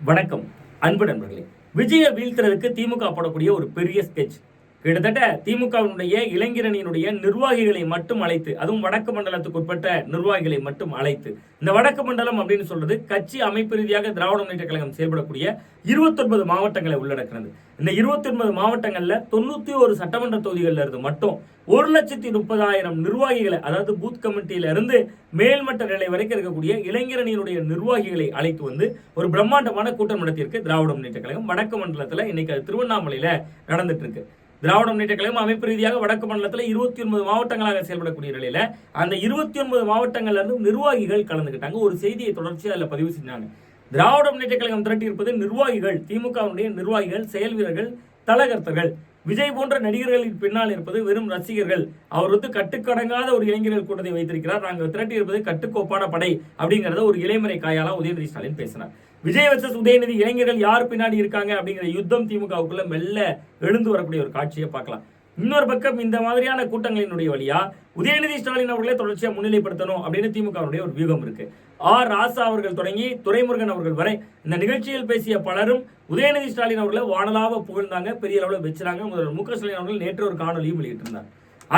வணக்கம் அன்பு நண்பர்களே. விஜய வீழ்த்துறதுக்கு திமுக போடக்கூடிய ஒரு பெரிய ஸ்கெட்ச் கிட்டத்தட்ட திமுகவினுடைய இளைஞரணியினுடைய நிர்வாகிகளை மட்டும் அழைத்து அதுவும் வடக்கு மண்டலத்துக்கு உட்பட்ட நிர்வாகிகளை மட்டும் அழைத்து இந்த வடக்கு மண்டலம் அப்படின்னு சொல்றது கட்சி அமைப்பு ரீதியாக திராவிட முன்னேற்ற கழகம் செயல்படக்கூடிய 29 மாவட்டங்களை உள்ளடக்கிறது இந்த இருபத்தொன்பது மாவட்டங்களில் தொண்ணூத்தி ஒரு சட்டமன்ற தொகுதிகளில் இருந்து மட்டும் ஒரு லட்சத்தி முப்பதாயிரம் நிர்வாகிகளை அதாவது பூத் கமிட்டியில இருந்து மேல்மட்ட நிலை வரைக்கும் இருக்கக்கூடிய இளைஞரணியினுடைய நிர்வாகிகளை அழைத்து வந்து ஒரு பிரம்மாண்டமான கூட்டம் நடத்தியிருக்கு திராவிட முன்னேற்ற கழகம். வடக்கு மண்டலத்தில் இன்னைக்கு அது திருவண்ணாமலையில நடந்துட்டு இருக்கு. திராவிட முன்னேற்ற கழகம் அமைப்பு ரீதியாக வடக்கு மண்டலத்தில் இருபத்தி ஒன்பது மாவட்டங்களாக செயல்படக்கூடிய நிலையில் அந்த இருபத்தி ஒன்பது மாவட்டங்கள்ல இருந்து நிர்வாகிகள் கலந்துக்கிட்டாங்க. ஒரு செய்தியை தொடர்ச்சியாக அதில் பதிவு செஞ்சாங்க. திராவிட முன்னேற்ற கழகம் திரட்டியிருப்பது நிர்வாகிகள் திமுகவுடைய நிர்வாகிகள் செயல் வீரர்கள் தலகர்த்தர்கள். விஜய் போன்ற நடிகர்களின் பின்னால் இருப்பது வெறும் ரசிகர்கள். அவர் வந்து கட்டுக்கடங்காத ஒரு இளைஞர்கள் கூட்டத்தை வைத்திருக்கிறார். நாங்கள் திரட்டி இருப்பது கட்டுக்கோப்பான படை அப்படிங்கிறத ஒரு இளைமறை காயாலாம் உதயநிதி ஸ்டாலின் பேசினார். விஜய் வர்சஸ் உதயநிதி இளைஞர்கள் யார் பின்னாடி இருக்காங்க அப்படிங்கிற யுத்தம் திமுகவுக்குள்ள மெல்ல எழுந்து வரக்கூடிய ஒரு காட்சியை பார்க்கலாம். இன்னொரு பக்கம் இந்த மாதிரியான கூட்டங்களினுடைய வழியா உதயநிதி ஸ்டாலின் அவர்களே தொடர்ச்சியாக முன்னிலைப்படுத்தணும் அப்படின்னு திமுகவுடைய ஒரு வியூகம் இருக்கு. ஆர் ராசா அவர்கள் தொடங்கி துரைமுருகன் அவர்கள் வரை இந்த நிகழ்ச்சியில் பேசிய பலரும் உதயநிதி ஸ்டாலின் அவர்களை வானலாக புகழ்ந்தாங்க பெரிய அளவில் வச்சுறாங்க. முதல்வர் மு க ஸ்டாலின் அவர்கள் நேற்று ஒரு காணொலியும் வெளியிட்டிருந்தார்.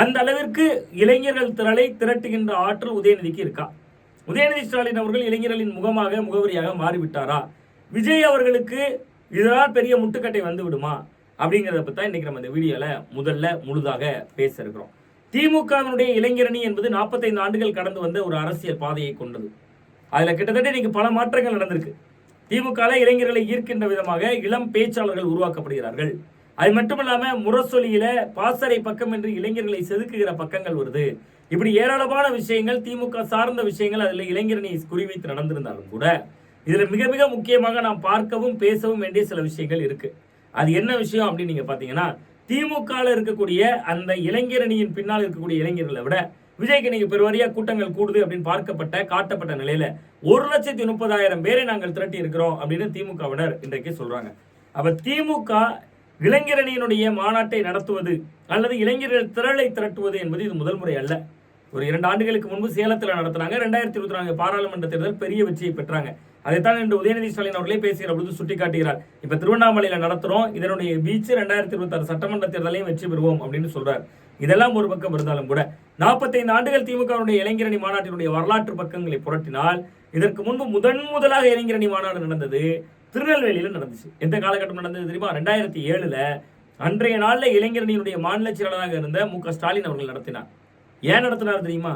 அந்த அளவிற்கு இளைஞர்கள் திரளை திரட்டுகின்ற ஆற்றல் உதயநிதிக்கு இருக்கா? உதயநிதி ஸ்டாலின் அவர்கள் இளைஞர்களின் முகமாக முகவரியாக மாறிவிட்டாரா? விஜய் அவர்களுக்கு இதனால் பெரிய முட்டுக்கட்டை வந்து விடுமா அப்படிங்கிறத பற்றி தான் இன்னைக்கு நம்ம இந்த வீடியோவில் முதல்ல முழுதாக பேச இருக்கிறோம் திமுகவினுடைய இளைஞரணி என்பது நாற்பத்தைந்து ஆண்டுகள் கடந்து வந்த ஒரு அரசியல் பாதையை கொண்டது. அதில் கிட்டத்தட்ட இன்றைக்கி பல மாற்றங்கள் நடந்திருக்கு. திமுக இளைஞர்களை ஈர்க்கின்ற விதமாக இளம் பேச்சாளர்கள் உருவாக்கப்படுகிறார்கள். அது மட்டும் இல்லாமல் முரசொலியில பாசறை பக்கம் என்று இளைஞர்களை செதுக்குகிற பக்கங்கள் வருது. இப்படி ஏராளமான விஷயங்கள் திமுக சார்ந்த விஷயங்கள் அதில் இளைஞரணி குறிவைத்து நடந்திருந்தாலும் கூட இதில் மிக மிக முக்கியமாக நாம் பார்க்கவும் பேசவும் வேண்டிய சில விஷயங்கள் இருக்கு. அது என்ன விஷயம் அப்படின்னு நீங்க பாத்தீங்கன்னா திமுகவில் இருக்கக்கூடிய அந்த இளைஞரணியின் பின்னால் இருக்கக்கூடிய இளைஞர்களை விட விஜய்க்கு நீங்க பெருவாரியா கூட்டங்கள் கூடுது அப்படின்னு பார்க்கப்பட்ட காட்டப்பட்ட நிலையில ஒரு லட்சத்தி முப்பதாயிரம் பேரை நாங்கள் திரட்டி இருக்கிறோம் அப்படின்னு திமுகவினர் இன்றைக்கு சொல்றாங்க. அப்ப திமுக இளைஞரணியினுடைய மாநாட்டை நடத்துவது அல்லது இளைஞர்கள் திரளை திரட்டுவது என்பது இது முதல் முறை அல்ல. ஒரு இரண்டு ஆண்டுகளுக்கு முன்பு சேலத்தில் நடத்தினாங்க. ரெண்டாயிரத்தி இருபத்தி நான்கு பாராளுமன்ற தேர்தல் பெரிய வெற்றியை பெற்றாங்க. அதைத்தான் இன்று உதயநிதி ஸ்டாலின் அவர்களே பேசுகிற பொழுது சுட்டிக்காட்டுகிறார். இப்ப திருவண்ணாமலையில நடத்துறோம். இதனுடைய பீச் ரெண்டாயிரத்தி இருபத்தி ஆறு சட்டமன்ற தேர்தலையும் வெற்றி பெறுவோம் அப்படின்னு சொல்கிறார் இதெல்லாம் ஒரு பக்கம் இருந்தாலும் கூட நாற்பத்தைந்து ஆண்டுகள் திமுகவுடைய இளைஞரணி மாநாட்டினுடைய வரலாற்று பக்கங்களை புரட்டினால் இதற்கு முன்பு முதன் முதலாக இளைஞரணி மாநாடு நடந்தது திருநெல்வேலியில நடந்துச்சு. எந்த காலகட்டம் நடந்தது தெரியுமா? ரெண்டாயிரத்தி ஏழில் அன்றைய நாளில் இளைஞரணியினுடைய மாநில செயலாளராக இருந்த மு க ஸ்டாலின் அவர்கள் நடத்தினார். ஏன் நடத்தினார் தெரியுமா?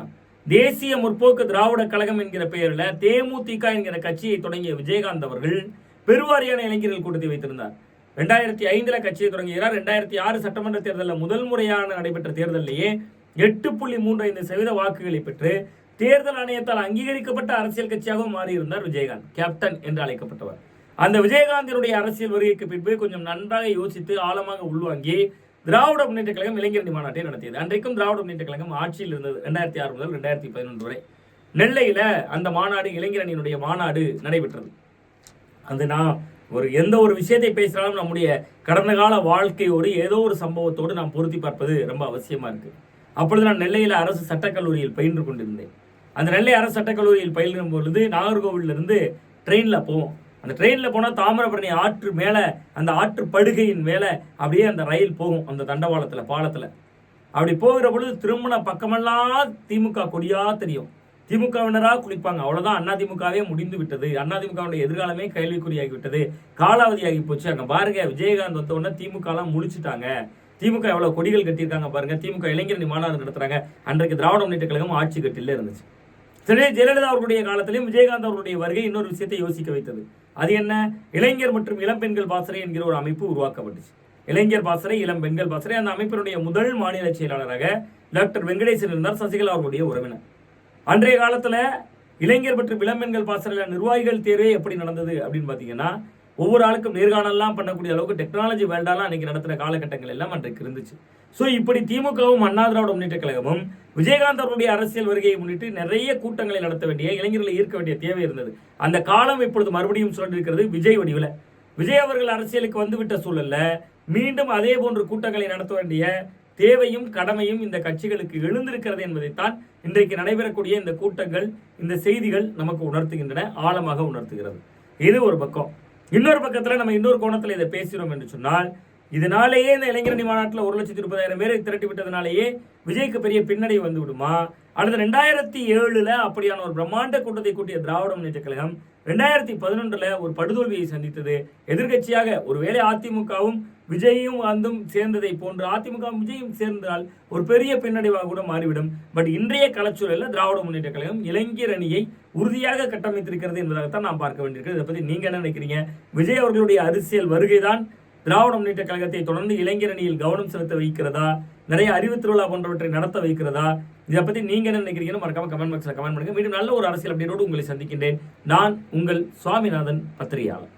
தேசிய முற்போக்கு திராவிட கழகம் என்கிற பெயரில் தேமுதிக என்கிற கட்சியை தொடங்கிய விஜயகாந்த் அவர்கள் பெருவாரியான இளைஞர்கள் கூட்டத்தை வைத்திருந்தார். ரெண்டாயிரத்தி ஐந்தில் கட்சியை தொடங்குகிறார். ரெண்டாயிரத்தி ஆறு சட்டமன்ற தேர்தலில் முதல் முறையான நடைபெற்ற தேர்தலிலேயே எட்டு புள்ளி மூன்று ஐந்து சதவீத வாக்குகளை பெற்று தேர்தல் ஆணையத்தால் அங்கீகரிக்கப்பட்ட அரசியல் கட்சியாகவும் மாறியிருந்தார் விஜயகாந்த். கேப்டன் என்று அழைக்கப்பட்டவர். அந்த விஜயகாந்தினுடைய அரசியல் வருகைக்கு பின்பு கொஞ்சம் நன்றாக யோசித்து ஆழமாக உள்வாங்கி திராவிட முன்னேற்ற கழகம் இளைஞரணி மாநாட்டை நடத்தியது. அன்றைக்கும் திராவிட முன்னேற்ற கழகம் ஆட்சியில் இருந்தது ரெண்டாயிரத்தி ஆறு முதல் ரெண்டாயிரத்தி பதினொன்று வரை. நெல்லையில் அந்த மாநாடு இளைஞரணியினுடைய மாநாடு நடைபெற்றது. அது நான் ஒரு எந்த ஒரு விஷயத்தை பேசினாலும் நம்முடைய கடந்த கால வாழ்க்கையோடு ஏதோ ஒரு சம்பவத்தோடு நாம் பொருத்தி பார்ப்பது ரொம்ப அவசியமாக இருக்குது அப்பொழுது நான் நெல்லையில் அரசு சட்டக்கல்லூரியில் பயின்று கொண்டிருந்தேன். அந்த நெல்லை அரசு சட்டக்கல்லூரியில் பயிலும் பொழுது நாகர்கோவிலிருந்து ட்ரெயினில் போவோம். அந்த ட்ரெயினில் போனால் தாமிரபரணி ஆற்று மேலே அந்த ஆற்று படுகையின் மேலே அப்படியே அந்த ரயில் போகும் அந்த தண்டவாளத்தில் பாலத்தில். அப்படி போகிற பொழுது திருமண பக்கமெல்லாம் திமுக கொடியாக தெரியும். திமுகவினரா குளிப்பாங்க. அவ்வளோதான் அண்ணா திமுகவே முடிந்து விட்டது. அண்ணா திமுகவுடைய எதிர்காலமே கேள்விக்குறியாகி விட்டது. காலாவதியாகி போச்சு. அங்கே பாருங்க விஜயகாந்த் வந்த உடனே திமுகலாம் முடிச்சுட்டாங்க திமுக எவ்வளோ கொடிகள் கட்டியிருக்காங்க பாருங்க. திமுக இளைஞரணி மாநாடு நடத்துறாங்க. அன்றைக்கு திராவிட முன்னேற்ற கழகம் ஆட்சி கட்டில இருந்துச்சு. சென்னை ஜெயலலிதா அவர்களுடைய காலத்திலும் விஜயகாந்த் அவர்களுடைய வருகை இன்னொரு விஷயத்தை யோசிக்க வைத்தது. அது என்ன? இளைஞர் மற்றும் இளம் பெண்கள் பாசறை என்கிற ஒரு அமைப்பு உருவாக்கப்பட்டுச்சு. இளைஞர் பாசறை இளம் பெண்கள் பாசறை அந்த அமைப்பினுடைய முதல் மாநில செயலாளராக டாக்டர் வெங்கடேசன் இருந்தார் சசிகலா அவர்களுடைய உறவினர். அன்றைய காலத்துல இளைஞர் மற்றும் இளம் பெண்கள் பாசறையில் நிர்வாகிகள் தேர்வே எப்படி நடந்தது அப்படின்னு பார்த்தீங்கன்னா ஒவ்வொரு ஆளுக்கும் நேர்காணல்லாம் பண்ணக்கூடிய அளவுக்கு டெக்னாலஜி வேண்டாலாம் அன்னைக்கு நடத்துற காலகட்டங்கள் எல்லாம் அன்றைக்கு இருந்துச்சு. ஸோ இப்படி திமுகவும் அண்ணா திராவிட முன்னேற்ற கழகமும் விஜயகாந்த் அவருடைய அரசியல் வருகையை முன்னிட்டு நிறைய கூட்டங்களை நடத்த வேண்டிய இளைஞர்களை ஈர்க்க வேண்டிய தேவை இருந்தது. அந்த காலம் இப்பொழுது மறுபடியும் சொல்லியிருக்கிறது விஜய் வடிவில். விஜய் அவர்கள் அரசியலுக்கு வந்துவிட்ட சூழல்ல மீண்டும் அதே போன்ற கூட்டங்களை நடத்த வேண்டிய தேவையும் கடமையும் இந்த கட்சிகளுக்கு எழுந்திருக்கிறது என்பதைத்தான் இன்றைக்கு நடைபெறக்கூடிய இந்த கூட்டங்கள் இந்த செய்திகள் நமக்கு உணர்த்துகின்றன ஆழமாக உணர்த்துகிறது. இது ஒரு பக்கம். இன்னொரு பக்கத்துல நம்ம இன்னொரு கோணத்தில் இதை பேசுகிறோம் என்று சொன்னால் இதனாலேயே இந்த இளைஞரணி மாநாட்டில் ஒரு லட்சத்தி இருபதாயிரம் பேரை திரட்டி விட்டதுனாலேயே விஜய்க்கு பெரிய பின்னடைவு வந்து விடுமா அடுத்து ரெண்டாயிரத்தி ஏழுல அப்படியான ஒரு பிரம்மாண்ட கூட்டத்தை கூட்டிய திராவிட முன்னேற்ற கழகம் ரெண்டாயிரத்தி பதினொன்றுல ஒரு படுதோல்வியை சந்தித்தது. எதிர்க்கட்சியாக ஒருவேளை அதிமுகவும் விஜயும் வந்தும் சேர்ந்ததை போன்று அதிமுக விஜயும் சேர்ந்தால் ஒரு பெரிய பின்னடைவாக கூட மாறிவிடும். பட் இன்றைய கலச்சூழலில் திராவிட முன்னேற்ற கழகம் இளைஞர் அணியை உறுதியாக கட்டமைத்திருக்கிறது என்பதாகத்தான் நாம் பார்க்க வேண்டியிருக்கிறது. இதை பற்றி நீங்கள் என்ன நினைக்கிறீங்க? விஜய் அவர்களுடைய அரசியல் வருகைதான் திராவிட முன்னேற்ற கழகத்தை தொடர்ந்து இளைஞர் அணியில் கவனம் செலுத்த வைக்கிறதா? நிறைய அறிவு திருவிழா போன்றவற்றை நடத்த வைக்கிறதா? இதை பத்தி நீங்க என்ன நினைக்கிறீங்கன்னு மறக்காம கமெண்ட் பாக்ஸில் கமெண்ட் பண்ணுங்கள் மீண்டும் நல்ல ஒரு அரசியல் அப்படியோடு உங்களை சந்திக்கின்றேன். நான் உங்கள் சுவாமிநாதன் பத்திரிகையாளர்.